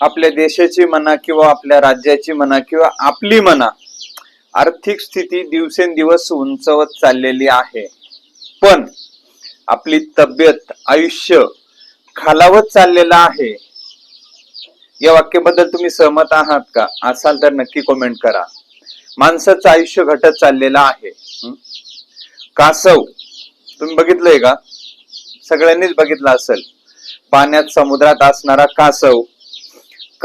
आपल्या देशाची म्हणा किंवा आपल्या राज्याची म्हणा किंवा आपली म्हणा आर्थिक स्थिती दिवसेंदिवस उंचवत चाललेली आहे. पण आपली तब्येत आयुष्य खालावत चाललेलं आहे. या वाक्याबद्दल तुम्ही सहमत आहात का? असाल तर नक्की कमेंट करा. माणसाचं आयुष्य घटत चाललेलं आहे. कासव तुम्ही बघितलंय का? सगळ्यांनीच बघितलं असेल. पाण्यात समुद्रात असणारा कासव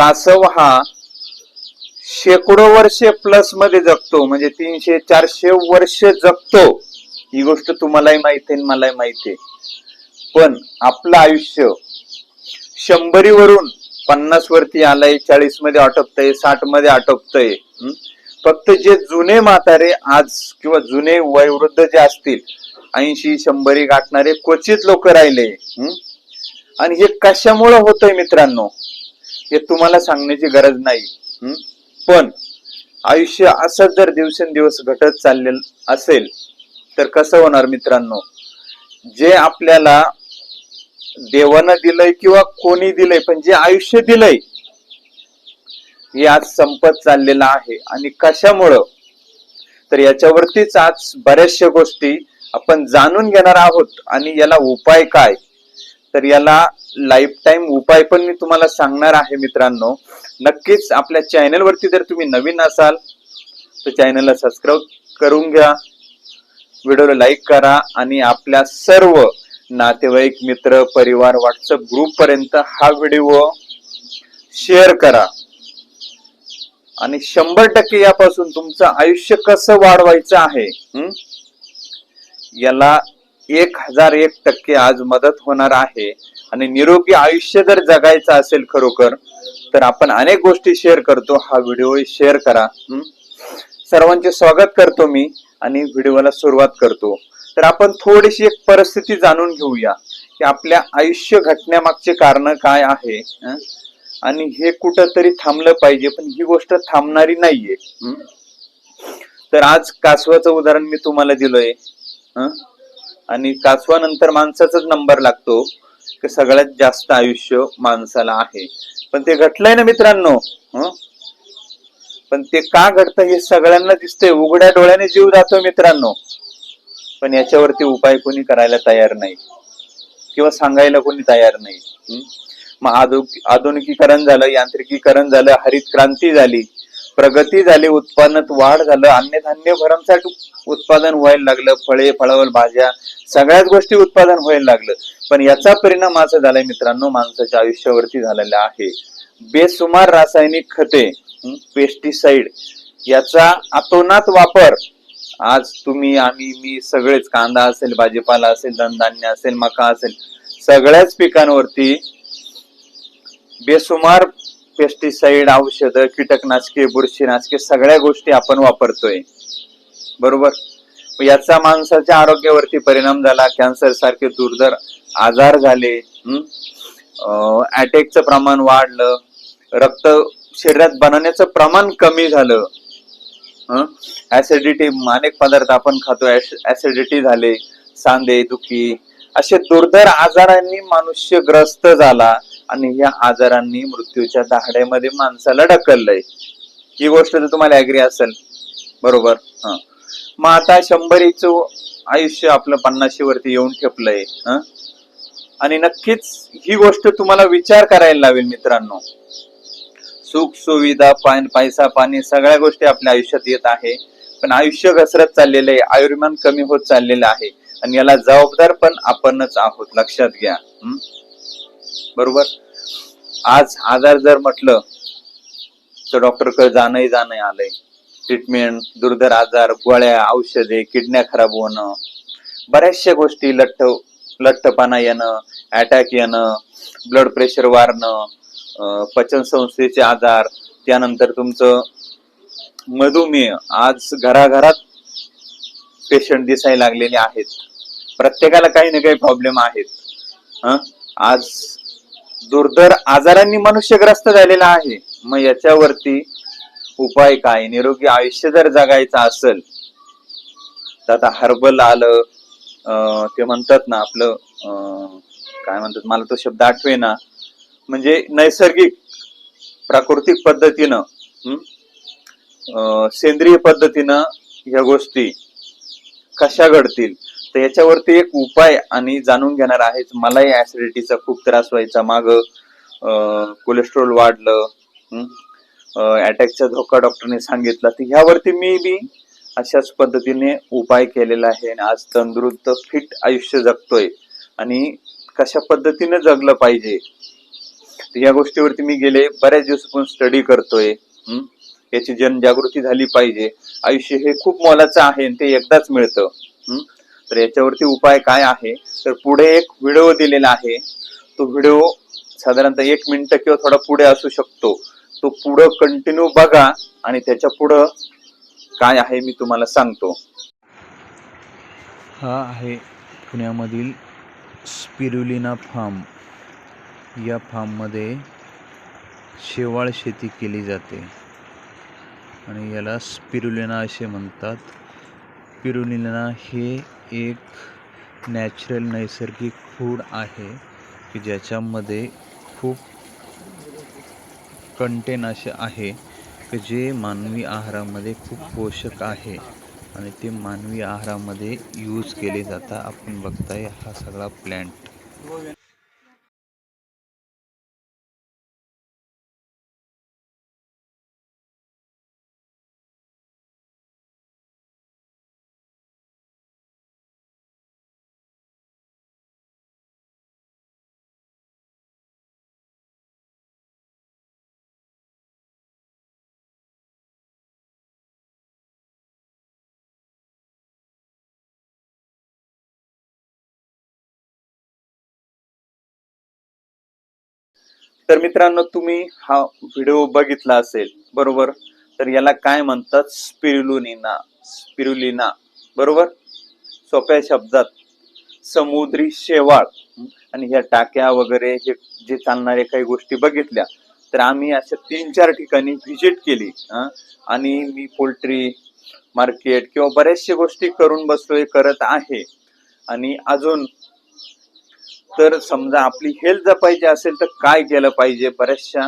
कासव हा शेकडो वर्षे प्लसमध्ये जगतो म्हणजे तीनशे चारशे वर्ष जगतो. ही गोष्ट तुम्हालाही माहिती आहे मलाही माहिती आहे. पण आपलं आयुष्य शंभरीवरून पन्नास वरती आलंय चाळीसमध्ये आटोपतय साठमध्ये आटोपतंय. फक्त जे जुने म्हातारे आज किंवा जुने वयोवृद्ध जे असतील ऐंशी शंभरी गाठणारे क्वचित लोक राहिले. आणि हे कशामुळं होतंय मित्रांनो? हे तुम्हाला सांगण्याची गरज नाही. पण आयुष्य असंच जर दिवसेंदिवस घटत चाललेलं असेल तर कसं होणार मित्रांनो? जे आपल्याला देवानं दिलंय किंवा कोणी दिलंय पण जे आयुष्य दिलंय हे आज संपत चाललेलं आहे. आणि कशामुळं? तर याच्यावरतीच आज बऱ्याचशा गोष्टी आपण जाणून घेणार आहोत. आणि याला उपाय काय? तर याला लाईफ टाईम उपाय पण मी तुम्हाला सांगणार आहे मित्रांनो. नक्कीच आपल्या चॅनल वरती जर तुम्ही नवीन असाल तर चॅनलला सबस्क्राईब करून घ्या. व्हिडिओला लाईक करा आणि आपल्या सर्व नातेवाईक मित्र परिवार व्हॉट्सअप ग्रुप पर्यंत हा व्हिडिओ शेअर करा. आणि शंभर टक्के यापासून तुमचं आयुष्य कसं वाढवायचं आहे याला एक हजार एक टक्के आज मदत होणार आहे. आणि निरोगी आयुष्य जर जगायचं असेल खरोखर तर आपण अनेक गोष्टी शेअर करतो. हा व्हिडिओ शेअर करा. सर्वांचे स्वागत करतो मी आणि व्हिडिओला सुरुवात करतो. तर आपण थोडीशी एक परिस्थिती जाणून घेऊया की आपल्या आयुष्य घटण्यामागचे कारण काय आहे आणि हे कुठंतरी थांबलं पाहिजे पण ही गोष्ट थांबणारी नाहीये. तर आज कासवाचं उदाहरण मी तुम्हाला दिलोय आणि कासवानंतर माणसाचाच नंबर लागतो की सगळ्यात जास्त आयुष्य माणसाला आहे. पण ते घटलंय ना मित्रांनो पण ते का घडतं हे सगळ्यांना दिसतंय. उघड्या डोळ्याने जीव जातो मित्रांनो. पण याच्यावरती उपाय कोणी करायला तयार नाही. किंवा सांगायला कोणी तयार नाही. मग आधु आधुनिकीकरण झालं यांत्रिकीकरण झालं हरित क्रांती झाली. प्रगती झाली उत्पादनात वाढ झालं अन्नधान्य भरमसाठ उत्पादन व्हायला लागलं फळे फळावल भाज्या सगळ्याच गोष्टी उत्पादन व्हायला लागलं. पण याचा परिणाम असा झालाय मित्रांनो माणसाच्या आयुष्यावरती झालेला आहे. बेसुमार रासायनिक खते पेस्टिसाइड याचा अतोनात वापर. आज तुम्ही आम्ही मी सगळेच कांदा असेल भाजीपाला असेल धनधान्य असेल मका असेल सगळ्याच पिकांवरती बेसुमार पेस्टिसाइड औषधं कीटकनाशके बुरशीनाशके सगळ्या गोष्टी आपण वापरतोय. बरोबर? याचा माणसाच्या आरोग्यावरती परिणाम झाला कॅन्सर सारखे दुर्धर आजार झाले अटॅकचं प्रमाण वाढलं रक्त शरीरात बनवण्याचं प्रमाण कमी झालं ऍसिडिटी अनेक पदार्थ आपण खातो ऍसिडिटी झाले सांधे दुखी असे दुर्धर आजारांनी मनुष्य ग्रस्त झाला. आणि या आजारांनी मृत्यूच्या दाहड्यामध्ये माणसाला ढकललंय. ही गोष्ट तर तुम्हाला ऍग्री असेल बरोबर? हा. मग आता शंभरीच आयुष्य आपलं पन्नाशी वरती येऊन ठेपलंय हं? आणि नक्कीच ही गोष्ट तुम्हाला विचार करायला लावेल मित्रांनो. सुख सुविधा पैसा पाणी सगळ्या गोष्टी आपल्या आयुष्यात येत आहे. पण आयुष्य घसरत चाललेलं आहे आयुर्मान कमी होत चाललेलं आहे. आणि याला जबाबदार पण आपणच आहोत लक्षात घ्या. हम्म बरोबर? आज आजार जर म्हटलं तर डॉक्टरकडे जाणंही जाणं आलंय. ट्रीटमेंट दुर्धर आजार गोळ्या औषधे किडन्या खराब होणं बऱ्याचशा गोष्टी लठ्ठ लठ्ठपणा येणं अटॅक येणं ब्लड प्रेशर वाढणं पचन संस्थेचे आजार त्यानंतर तुमचं मधुमेह. आज घराघरात पेशंट दिसायला लागलेले आहेत. प्रत्येकाला काही ना काही प्रॉब्लेम आहेत. आज दुर्धर आजारांनी मनुष्य ग्रस्त झालेला आहे. मग याच्यावरती उपाय काय? निरोगी आयुष्य जर जगायचं असेल तर आता हर्बल आलं अं, ते म्हणतात ना आपलं अं, काय म्हणतात? मला तो शब्द आठवे ना. म्हणजे नैसर्गिक प्राकृतिक पद्धतीनं सेंद्रिय पद्धतीनं ह्या गोष्टी कशा घडतील? तर याच्यावरती एक उपाय आणि जाणून घेणार आहेच. मलाही ऍसिडिटीचा खूप त्रास व्हायचा. माग कोलेस्ट्रॉल वाढलं अटॅकचा धोका डॉक्टरने सांगितला. तर ह्यावरती मी बी अशाच पद्धतीने उपाय केलेला आहे आणि आज तंदुरुस्त फिट आयुष्य जगतोय आणि कशा पद्धतीने जगलं पाहिजे. तर या गोष्टीवरती मी गेले बऱ्याच दिवसापासून स्टडी करतोय याची जनजागृती झाली पाहिजे. आयुष्य हे खूप मोलाचं आहे आणि ते एकदाच मिळतं तर याच्यावरती उपाय काय आहे? तर पुढे एक व्हिडिओ दिलेला आहे. तो व्हिडिओ साधारणतः एक मिनिट किंवा थोडा पुढे असू शकतो. तो पुढं कंटिन्यू बघा आणि त्याच्या पुढं काय आहे मी तुम्हाला सांगतो. हा आहे पुण्यामधील स्पिरुलिना फार्म. या फार्ममध्ये शेवाळ शेती केली जाते. आणि याला स्पिरुलिना असे म्हणतात. पिरुलिना हे एक नॅचरल नैसर्गिक फूड आहे की ज्याच्यामध्ये खूप कंटेन असे आहे की जे मानवी आहारामध्ये खूप पोषक आहे आणि ते मानवी आहारामध्ये यूज केले जातात आपण बघताय हा सगळा प्लॅन्ट तर मित्रांनो तुम्ही हा व्हिडिओ बघितला असेल बरोबर? तर याला काय म्हणतात? स्पिरुलिना स्पिरुलिना बरोबर? सोप्या शब्दात समुद्री शेवाळ. आणि ह्या टाक्या वगैरे हे जे चालणारे काही गोष्टी बघितल्या तर आम्ही अशा तीन चार ठिकाणी व्हिजिट केली आणि मी पोल्ट्री मार्केट किंवा बऱ्याचशा गोष्टी करून बसलोय करत आहे. आणि अजून तर समजा आपली हेल्थ जपायची असेल तर काय केलं पाहिजे? बऱ्याचशा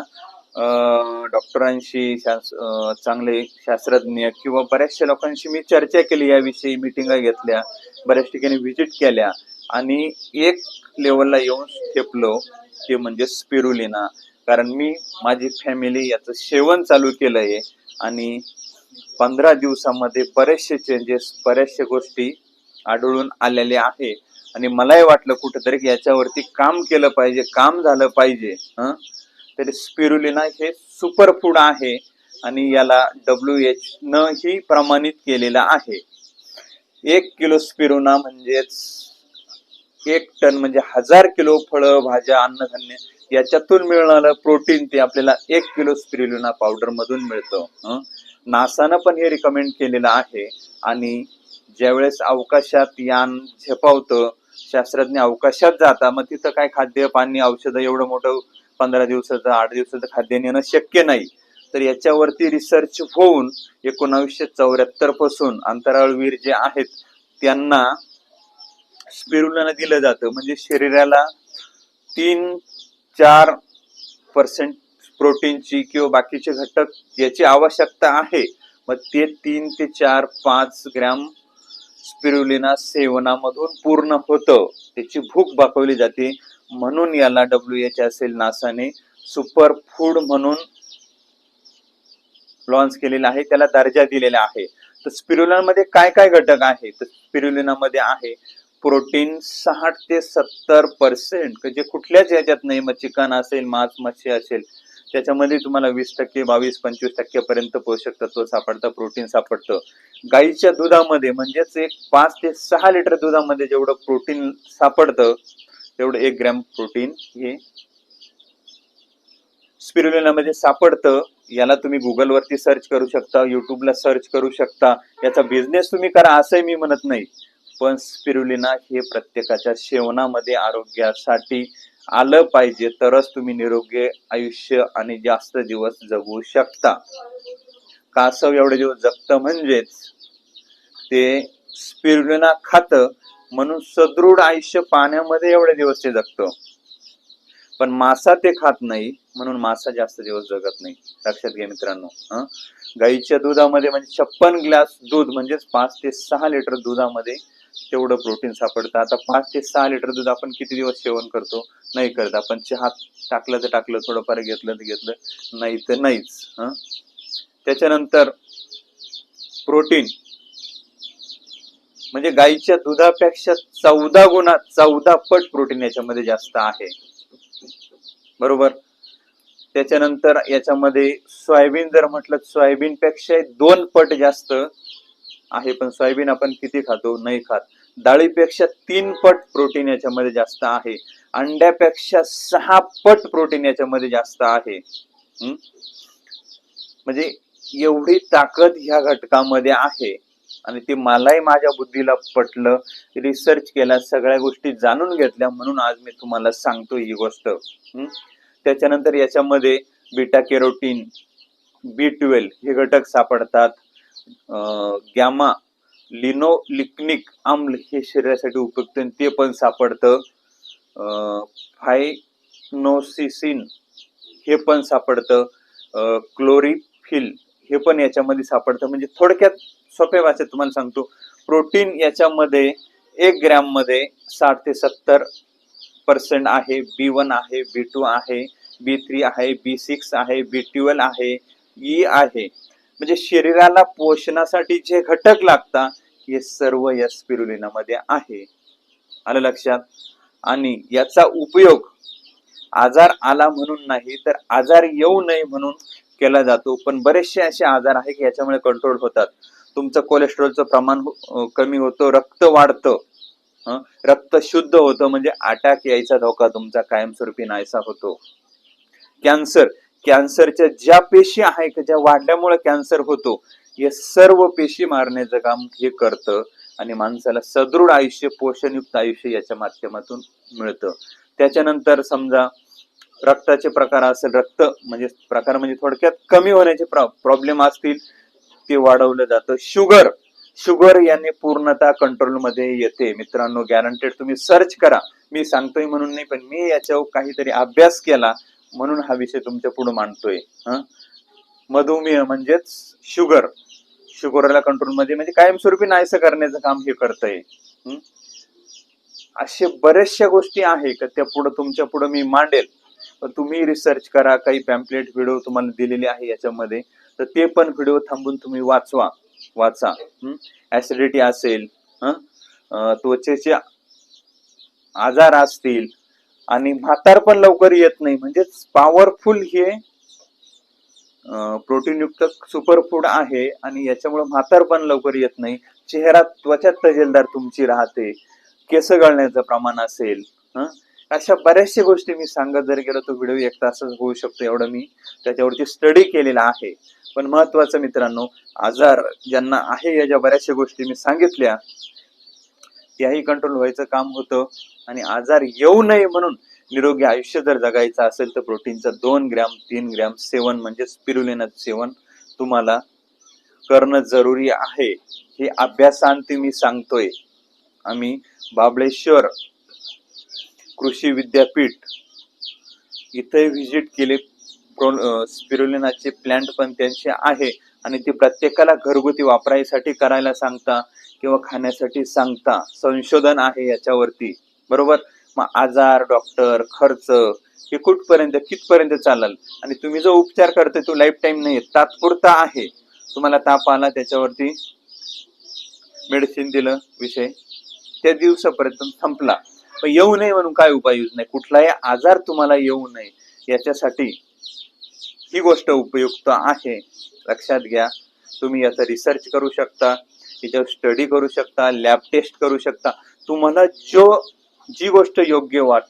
डॉक्टरांशी चांगले शास्त्रज्ञ किंवा बऱ्याचशा लोकांशी मी चर्चा केली याविषयी मिटिंगा घेतल्या बऱ्याच ठिकाणी व्हिजिट केल्या आणि एक लेवलला येऊन ठेपलो ते म्हणजे स्पिरुलिना कारण मी माझी फॅमिली याचं सेवन चालू केलं आहे आणि पंधरा दिवसामध्ये बरेचसे चेंजेस बऱ्याचशा गोष्टी आढळून आलेल्या आहे. आणि मलाही वाटलं कुठेतरी की याच्यावरती काम केलं पाहिजे काम झालं पाहिजे हं? तरी स्पिरुलिना हे सुपर फूड आहे आणि याला डब्ल्यू एच न ही प्रमाणित केलेलं आहे एक किलो स्पिरुना म्हणजेच एक टन म्हणजे हजार किलो फळं भाज्या अन्नधान्य याच्यातून मिळणारं प्रोटीन ते आपल्याला एक किलो स्पिरुलिना पावडर मधून मिळतं नासानं पण हे रिकमेंड केलेलं आहे आणि ज्यावेळेस अवकाशात यान झेपावतं शास्त्रज्ञ अवकाशात जाता मग तिथं काय खाद्य पाणी औषधं एवढं मोठं पंधरा दिवसाचं आठ दिवसाचं खाद्य नेणं शक्य नाही. तर याच्यावरती रिसर्च होऊन एकोणावीसशे चौऱ्याहत्तरपासून अंतराळवीर जे आहेत त्यांना स्पिरुलिना दिलं जातं. म्हणजे शरीराला तीन चार पर्सेंट प्रोटीनची किंवा बाकीचे घटक याची आवश्यकता आहे. मग ते तीन ते चार पाच ग्रॅम स्पिरुलिना सेवनामधून पूर्ण होतं. त्याची भूक भागवली जाते. म्हणून याला डब्ल्यू एच असेल नासाने सुपर फूड म्हणून लॉन्च केलेला आहे. त्याला दर्जा दिलेला आहे. तर स्पिरुलिनामध्ये काय काय घटक आहे? तर स्पिरुलिनामध्ये आहे प्रोटीन साठ ते सत्तर पर्सेंट जे म्हणजे कुठल्याच याच्यात नाही. मग चिकन असेल मांस मच्छी असेल. त्याच्यामध्ये तुम्हाला वीस टक्के बावीस पंचवीस टक्केपर्यंत पोषक तत्व सापडतं प्रोटीन सापडतं. गाईच्या दुधामध्ये म्हणजेच एक पाच ते सहा लिटर दुधामध्ये जेवढं प्रोटीन सापडतं तेवढं एक ग्रॅम प्रोटीन हे स्पिरुलिनामध्ये सापडतं. याला तुम्ही गुगलवरती सर्च करू शकता युट्यूबला सर्च करू शकता. याचा बिझनेस तुम्ही करा असंही मी म्हणत नाही. पण स्पिरुलिना हे प्रत्येकाच्या सेवनामध्ये आरोग्यासाठी आलं पाहिजे तरच तुम्ही निरोगी आयुष्य आणि जास्त दिवस जगू शकता. कासव एवढे दिवस जगतं म्हणजेच ते स्पिरुलिना खातं म्हणून सदृढ आयुष्य पाण्यामध्ये एवढे दिवस ते जगतं. पण मासा ते खात नाही म्हणून मासा जास्त दिवस जगत नाही. लक्षात घ्या मित्रांनो गाईच्या दुधामध्ये म्हणजे छप्पन ग्लास दूध म्हणजेच पाच ते सहा लिटर दुधामध्ये तेवढं प्रोटीन सापडतं. आता पाच ते सहा लिटर दूध आपण किती दिवस सेवन करतो? नाही करत. आपण चहा टाकलं तर टाकलं थोडंफार घेतलं तर घेतलं नाही तर नाहीच. हं? त्याच्यानंतर प्रोटीन म्हणजे गाईच्या दुधापेक्षा चौदा गुणा चौदा पट प्रोटीन याच्यामध्ये जास्त आहे. बरोबर? त्याच्यानंतर याच्यामध्ये सोयाबीन जर म्हटलं सोयाबीन पेक्षा दोन पट जास्त आहे पण सोयाबीन आपण किती खातो? नाही खात. डाळीपेक्षा तीन पट प्रोटीन याच्यामध्ये जास्त आहे. अंड्यापेक्षा सहा पट प्रोटीन याच्यामध्ये जास्त आहे. म्हणजे एवढी ताकद ह्या घटकामध्ये आहे. आणि ते मलाही माझ्या बुद्धीला पटलं. रिसर्च केला सगळ्या गोष्टी जाणून घेतल्या. म्हणून आज मी तुम्हाला सांगतो ही गोष्ट. त्याच्यानंतर याच्यामध्ये बीटा केरोटीन बी ट्वेल्व हे घटक सापडतात. गॅमा लिनोलिक्निक आम्ल हे शरीरासाठी उपयुक्त आणि ते पण सापडतं. फायनोसिसिन हे पण सापडतं. क्लोरिफिल हे पण याच्यामध्ये सापडतं. म्हणजे थोडक्यात सोप्या भाषेत तुम्हाला सांगतो. प्रोटीन याच्यामध्ये एक ग्रॅममध्ये साठ ते सत्तर पर्सेंट आहे. बी वन आहे बी टू आहे बी थ्री आहे बी सिक्स आहे बी ट्वेल्व आहे ई आहे. म्हणजे शरीराला पोषणासाठी जे घटक लागतात हे सर्व या स्पिरुलिनामध्ये आहे. आलं लक्षात? आणि याचा उपयोग आजार आला म्हणून नाही तर आजार येऊ नये म्हणून केला जातो. पण बरेचसे असे आजार आहे की याच्यामुळे कंट्रोल होतात. तुमचं कोलेस्ट्रॉलचं प्रमाण हो, कमी होतं रक्त वाढतं. रक्त शुद्ध होतं म्हणजे अटॅक यायचा धोका तुमचा कायमस्वरूपी नाहीसा होतो. कॅन्सर कॅन्सरच्या ज्या पेशी आहे की ज्या वाढल्यामुळे कॅन्सर होतो हे सर्व पेशी मारण्याचं काम हे करतं आणि माणसाला सदृढ आयुष्य पोषणयुक्त आयुष्य याच्या माध्यमातून मिळतं. त्याच्यानंतर समजा रक्ताचे प्रकार असेल रक्त म्हणजे प्रकार म्हणजे थोडक्यात कमी होण्याचे प्रॉब्लेम असतील ते वाढवलं जातं. शुगर शुगर याने पूर्णतः कंट्रोलमध्ये येते. मित्रांनो गॅरंटेड तुम्ही सर्च करा. मी सांगतोय म्हणून नाही पण मी याच्यावर काहीतरी अभ्यास केला. म्हणून हा विषय तुमच्यापुढे मांडतोय हं? मधुमेह म्हणजेच शुगर. शुगरला कंट्रोलमध्ये म्हणजे कायमस्वरूपी नाहीसं करण्याचं काम हे करतंय असे बऱ्याचशा गोष्टी आहे का त्या पुढे तुमच्यापुढे मी मांडेल. तुम्ही रिसर्च करा काही पॅम्पलेट व्हिडिओ तुम्हाला दिलेले आहे याच्यामध्ये तर ते पण व्हिडिओ थांबून तुम्ही वाचवा वाचा ऍसिडिटी असेल त्वचेचे आजार असतील आणि म्हातार पण लवकर येत नाही. म्हणजेच पॉवरफुल हे प्रोटीन युक्त सुपर फूड आहे आणि याच्यामुळे म्हातार पण लवकर येत नाही. चेहरा त्वचा तजेलदार तुमची राहते. केस गळण्याचं प्रमाण असेल हं? अशा बऱ्याचशा गोष्टी मी सांगत जर गेलो तो व्हिडिओ एक तासच होऊ शकतो एवढं मी त्याच्यावरती स्टडी केलेला आहे. पण महत्वाचं मित्रांनो आजार ज्यांना आहे या ज्या बऱ्याचशा गोष्टी मी सांगितल्या त्याही कंट्रोल व्हायचं काम होतं. आणि आजार येऊ नये म्हणून निरोगी आयुष्य जर जगायचं असेल तर प्रोटीनचं दोन ग्रॅम तीन ग्रॅम सेवन म्हणजे स्पिरुलिनाचं सेवन तुम्हाला करणं जरुरी आहे. हे अभ्यासांती मी सांगतोय. आम्ही बाबळेश्वर कृषी विद्यापीठ इथे व्हिजिट केले. प्रो- स्पिरुलिनाचे प्लांट पण त्यांचे आहे. आणि ते प्रत्येकाला घरगुती वापरायसाठी करायला सांगता. किंवा खाण्यासाठी सांगता संशोधन आहे याच्यावरती. बरोबर? मग आजार डॉक्टर खर्च हे कुठपर्यंत कितपर्यंत चालेल? आणि तुम्ही जो उपचार करते तो लाईफ टाईम नाही तात्पुरता आहे. तुम्हाला ताप आला त्याच्यावरती मेडिसिन दिलं विषय. त्या दिवसापर्यंत संपला. पण येऊ नये म्हणून काय उपाय नाही कुठलाही आजार तुम्हाला येऊ नये याच्यासाठी ही गोष्ट उपयुक्त आहे. लक्षात घ्या. तुम्ही याचा रिसर्च करू शकता. त्याच्यावर स्टडी करू शकता लॅब टेस्ट करू शकता. तुम्हाला जो जी गोष्ट योग्य वाट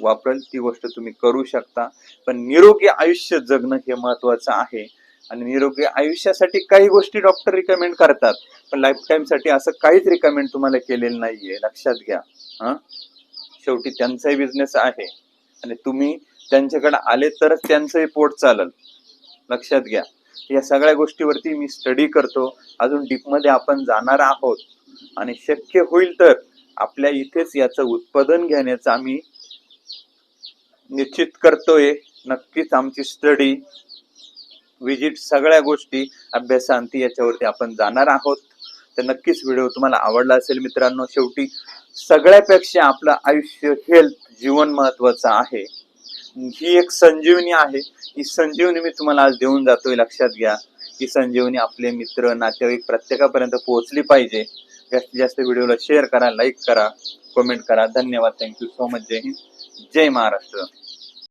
वापरेल ती गोष्ट तुम्ही करू शकता. पण निरोगी आयुष्य जगणं हे महत्वाचं आहे. आणि निरोगी आयुष्यासाठी काही गोष्टी डॉक्टर रिकमेंड करतात. पण लाईफ टाईमसाठी असं काहीच रिकमेंड तुम्हाला केलेलं नाहीये. लक्षात घ्या. हा? शेवटी त्यांचाही बिझनेस आहे. आणि तुम्ही त्यांच्याकडे आले तरच त्यांचंही पोट चालल. लक्षात घ्या. या सगळ्या गोष्टीवरती मी स्टडी करतो. अजून डीपमध्ये आपण जाणार आहोत. आणि शक्य होईल तर आपल्या इथेच याचं उत्पादन घेण्याचं आम्ही निश्चित करतोय. नक्कीच आमची स्टडी विजिट सगळ्या गोष्टी अभ्यासांती याच्यावरती आपण जाणार आहोत. तर नक्कीच व्हिडिओ तुम्हाला आवडला असेल मित्रांनो शेवटी सगळ्यापेक्षा आपलं आयुष्य हेल्थ जीवन महत्वाचं आहे. ही एक संजीवनी आहे. ही संजीवनी मी तुम्हाला आज देऊन जातोय लक्षात घ्या. ही संजीवनी आपले मित्र नातेवाईक प्रत्येकापर्यंत पोहोचली पाहिजे. जास्तीत जास्त व्हिडिओला शेअर करा लाईक करा कमेंट करा. धन्यवाद. थँक्यू सो मच जय हिंद. जय महाराष्ट्र.